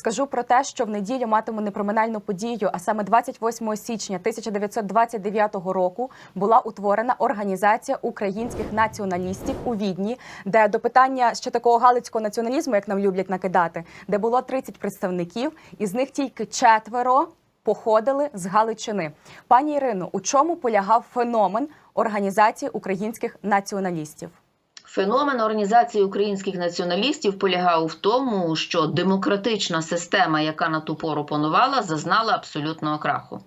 Скажу про те, що в неділю матиму непроминальну подію, а саме 28 січня 1929 року була утворена організація українських націоналістів у Відні, де до питання ще такого галицького націоналізму, як нам люблять накидати, де було 30 представників, із них тільки четверо походили з Галичини. Пані Ірино, у чому полягав феномен організації українських націоналістів? Феномен організації українських націоналістів полягав в тому, що демократична система, яка на ту пору панувала, зазнала абсолютного краху.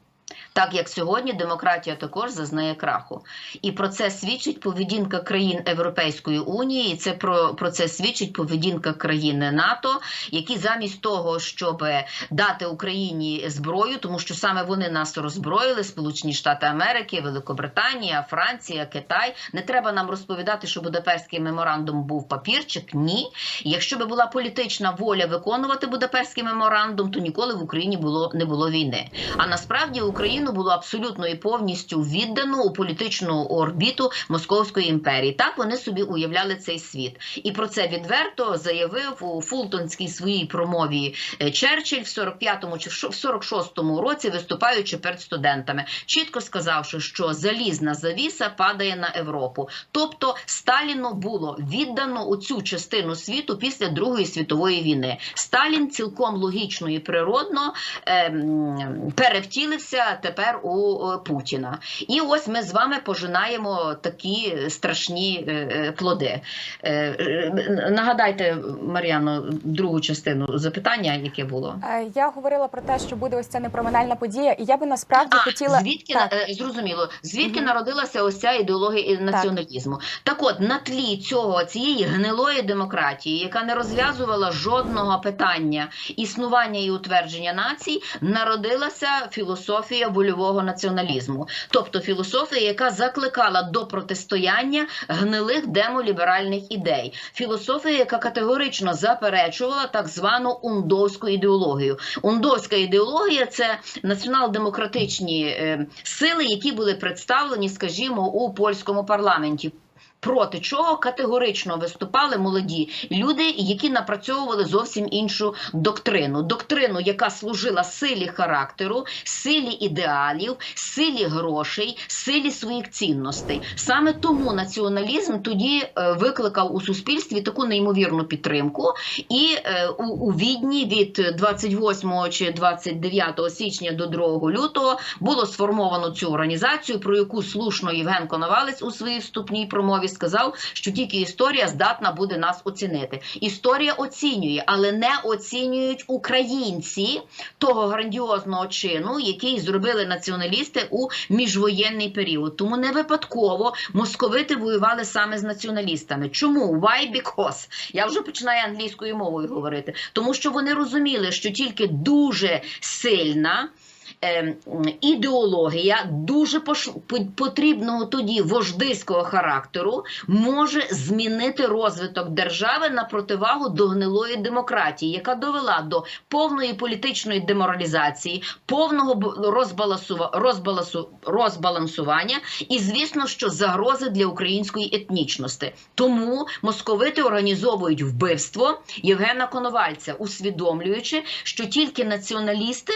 Так як сьогодні демократія також зазнає краху, і про це свідчить поведінка країн Європейської унії. і Це про, про це свідчить поведінка країн НАТО, які замість того, щоб дати Україні зброю, тому що саме вони нас роззброїли, Сполучені Штати Америки, Великобританія, Франція, Китай. Не треба нам розповідати, що Будапештський меморандум був папірчик. Ні, якщо би була політична воля виконувати Будапештський меморандум, то ніколи в Україні було не було війни. А насправді Україну було абсолютно і повністю віддано у політичну орбіту Московської імперії. Так вони собі уявляли цей світ, і про це відверто заявив у Фултонській своїй промові е, Черчилль в 45-му чи в 46-му році, виступаючи перед студентами, чітко сказавши, що залізна завіса падає на Європу. Тобто Сталіну було віддано у цю частину світу після Другої світової війни. Сталін цілком логічно і природно ем, перевтілився тепер у е, Путіна. І ось ми з вами пожинаємо такі страшні е, е, плоди. Нагадайте, Мар'яно, другу частину запитання, яке було. Я говорила про те, що буде ось ця непроминальна подія, і я би насправді А, хотіла звідки Так. зрозуміло, звідки Мгм. народилася ось ця ідеологія націоналізму? Так. от на тлі цього цієї гнилої демократії, яка не розв'язувала жодного питання існування і утвердження націй, народилася філософія вольового націоналізму, тобто філософія, яка закликала до протистояння гнилих демоліберальних ідей, філософія, яка категорично заперечувала так звану ундовську ідеологію. Ундовська ідеологія це націонал-демократичні е, сили, які були представлені, скажімо, у польському парламенті. Проти чого категорично виступали молоді люди, які напрацьовували зовсім іншу доктрину. Доктрину, яка служила силі характеру, силі ідеалів, силі грошей, силі своїх цінностей. Саме тому націоналізм тоді е, викликав у суспільстві таку неймовірну підтримку, і е, у, у Відні від 28 чи 29 січня до 2 лютого було сформовано цю організацію, про яку слушно Євген Коновалець у своїй вступній промові сказав, що тільки історія здатна буде нас оцінити. Історія оцінює, але не оцінюють українці того грандіозного чину, який зробили націоналісти у міжвоєнний період. Тому не випадково московити воювали саме з націоналістами. Чому? Why? Because. Я вже починаю англійською мовою говорити, тому що вони розуміли, що тільки дуже сильна. Ем, Ідеологія дуже потрібного тоді вождиського характеру може змінити розвиток держави на противагу до гнилої демократії, яка довела до повної політичної деморалізації, повного розбалансу- розбалансування і, звісно, що загрози для української етнічності. Тому московити організовують вбивство Євгена Коновальця, усвідомлюючи, що тільки націоналісти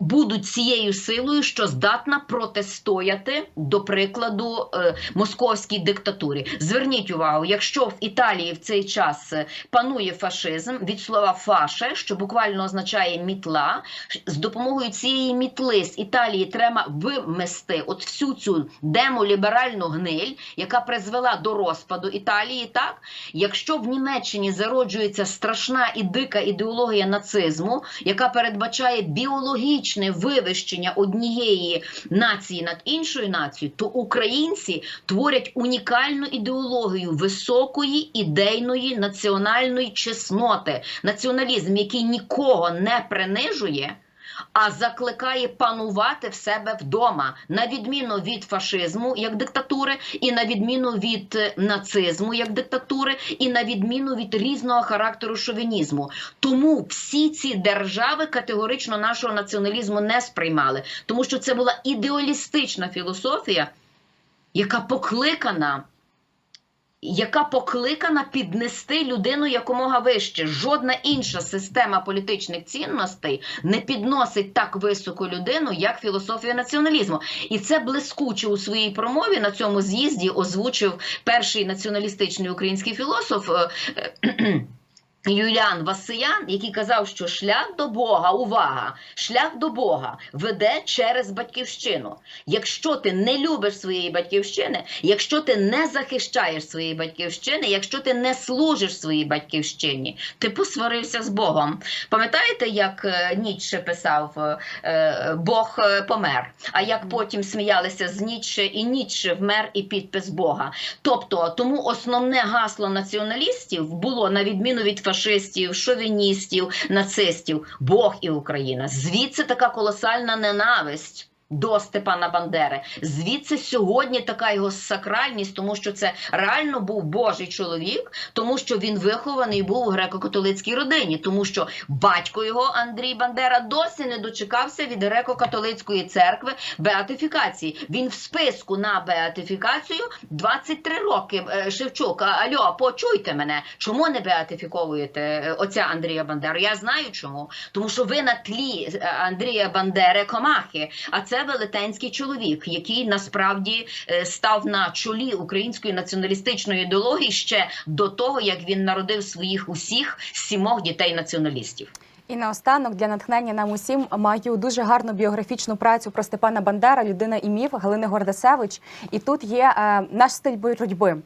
будуть цією силою, що здатна протистояти, до прикладу, е, московській диктатурі. Зверніть увагу, якщо в Італії в цей час е, панує фашизм від слова фаше, що буквально означає мітла, з допомогою цієї мітли з Італії треба вимести от всю цю демоліберальну гниль, яка призвела до розпаду Італії. Так, якщо в Німеччині зароджується страшна і дика ідеологія нацизму, яка передбачає біологічне вивищення однієї нації над іншою нацією, то українці творять унікальну ідеологію високої ідейної національної чесноти, націоналізм, який нікого не принижує. А закликає панувати в себе вдома, на відміну від фашизму як диктатури, і на відміну від е, нацизму як диктатури, і на відміну від різного характеру шовінізму. Тому всі ці держави категорично нашого націоналізму не сприймали, тому що це була ідеалістична філософія, яка покликана яка покликана піднести людину якомога вище. Жодна інша система політичних цінностей не підносить так високу людину, як філософія націоналізму. І це блискуче у своїй промові на цьому з'їзді озвучив перший націоналістичний український філософ. Юліан Васиян, який казав, що шлях до Бога, увага, шлях до Бога веде через батьківщину. Якщо ти не любиш своєї батьківщини, якщо ти не захищаєш своєї батьківщини, якщо ти не служиш своїй батьківщині, ти посварився з Богом. Пам'ятаєте, як е, Ніцше писав е, е, Бог помер? А як потім сміялися з Ніцше, і Ніцше вмер, і підпис Бога. Тобто, тому основне гасло націоналістів було на відміну від фашистів, шовіністів, нацистів, Бог і Україна. Звідси така колосальна ненависть. До Степана Бандери. Звідси сьогодні така його сакральність, тому що це реально був Божий чоловік, тому що він вихований був у греко-католицькій родині, тому що батько його Андрій Бандера досі не дочекався від греко-католицької церкви беатифікації. Він в списку на беатифікацію 23 роки. Е, Шевчук, альо, почуйте мене, чому не беатифіковуєте е, отця Андрія Бандеру? Я знаю чому. Тому що ви на тлі е, Андрія Бандери комахи, а це велетенський чоловік, який насправді е, став на чолі української націоналістичної ідеології ще до того, як він народив своїх усіх сімох дітей націоналістів. І наостанок для натхнення нам усім маю дуже гарну біографічну працю про Степана Бандера, людина і міф Галини Гордасевич. І тут є е, наш стиль боротьби.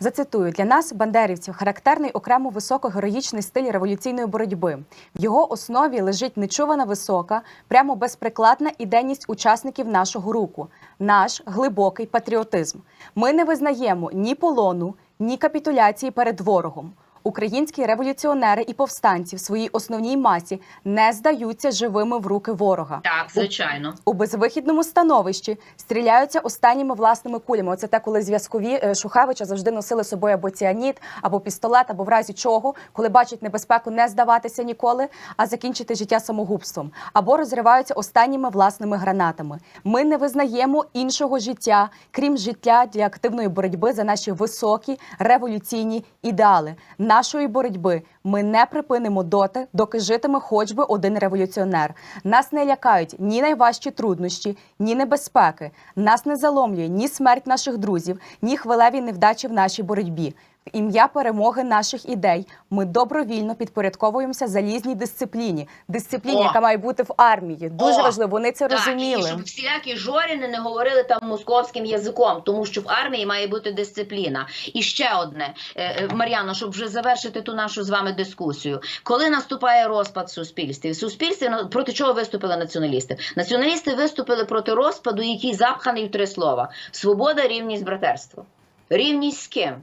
Зацитую для нас, бандерівців, характерний окремо високогероїчний стиль революційної боротьби. В його основі лежить нечувана висока, прямо безприкладна ідейність учасників нашого руку, наш глибокий патріотизм. Ми не визнаємо ні полону, ні капітуляції перед ворогом. Українські революціонери і повстанці в своїй основній масі не здаються живими в руки ворога. Так, звичайно. У безвихідному становищі стріляються останніми власними кулями. Оце те, коли зв'язкові е, Шухевича завжди носили з собою або ціаніт, або пістолет, або в разі чого, коли бачать небезпеку не здаватися ніколи, а закінчити життя самогубством, або розриваються останніми власними гранатами. Ми не визнаємо іншого життя, крім життя для активної боротьби за наші високі революційні ідеали. Нашої боротьби ми не припинимо доти, доки житиме хоч би один революціонер. Нас не лякають ні найважчі труднощі, ні небезпеки. Нас не заломлює ні смерть наших друзів, ні хвилеві невдачі в нашій боротьбі. Ім'я перемоги наших ідей ми добровільно підпорядковуємося залізній дисципліні, дисципліні, О! яка має бути в армії. Дуже О! важливо. Вони це Так, розуміли. і щоб всілякі жоріни не говорили там московським язиком, тому що в армії має бути дисципліна. І ще одне, е, е, Мар'яно, щоб вже завершити ту нашу з вами дискусію. Коли наступає розпад в суспільстві, в суспільстві ну, проти чого виступили націоналісти? Націоналісти виступили проти розпаду, який запханий в три слова: свобода, рівність, братерство. Рівність з ким?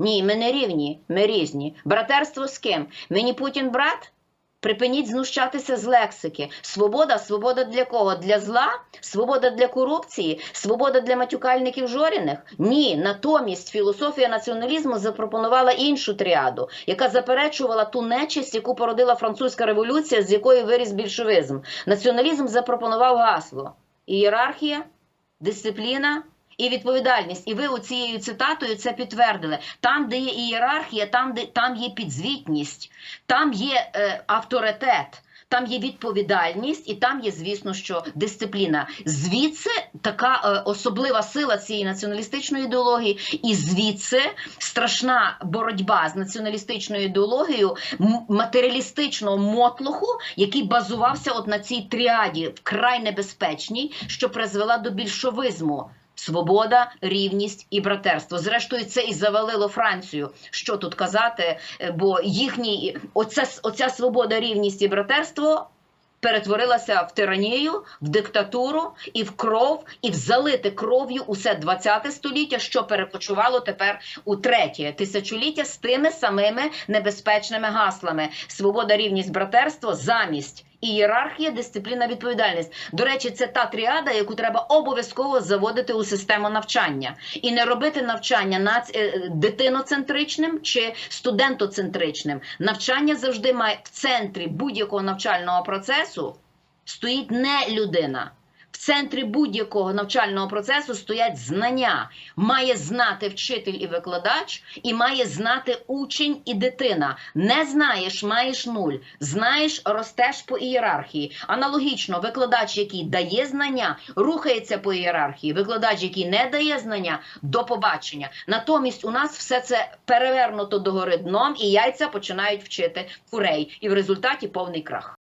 Ні, ми не рівні, ми різні. Братерство з ким? Мені Путін брат? Припиніть знущатися з лексики. Свобода, свобода для кого? Для зла? Свобода для корупції? Свобода для матюкальників жоріних? Ні. Натомість філософія націоналізму запропонувала іншу тріаду, яка заперечувала ту нечисть, яку породила французька революція, з якої виріс більшовизм. Націоналізм запропонував гасло: ієрархія, дисципліна. І відповідальність, і ви оцією цитатою це підтвердили. Там, де є ієрархія, там, де там є підзвітність, там є е, авторитет, там є відповідальність, і там є, звісно, що дисципліна. Звідси така е, особлива сила цієї націоналістичної ідеології, і звідси страшна боротьба з націоналістичною ідеологією матеріалістичного мотлоху, який базувався от на цій тріаді, вкрай небезпечній, що призвела до більшовизму. Свобода, рівність і братерство. Зрештою, це і завалило Францію. Що тут казати? Е, Бо їхній оця, оця свобода, рівність і братерство перетворилася в тиранію, в диктатуру і в кров, і в залите кров'ю усе 20 століття, що перекочувало тепер у третє тисячоліття з тими самими небезпечними гаслами: свобода, рівність, братерство замість. Ієрархія, дисципліна, відповідальність. До речі, це та тріада, яку треба обов'язково заводити у систему навчання, і не робити навчання нац... е, дитиноцентричним чи студентоцентричним. Навчання завжди має в центрі будь-якого навчального процесу стоїть не людина. В центрі будь-якого навчального процесу стоять знання. Має знати вчитель і викладач, і має знати учень і дитина. Не знаєш, маєш нуль. Знаєш, ростеш по ієрархії. Аналогічно, викладач, який дає знання, рухається по ієрархії. Викладач, який не дає знання, до побачення. Натомість у нас все це перевернуто догори дном, і яйця починають вчити курей. І в результаті повний крах.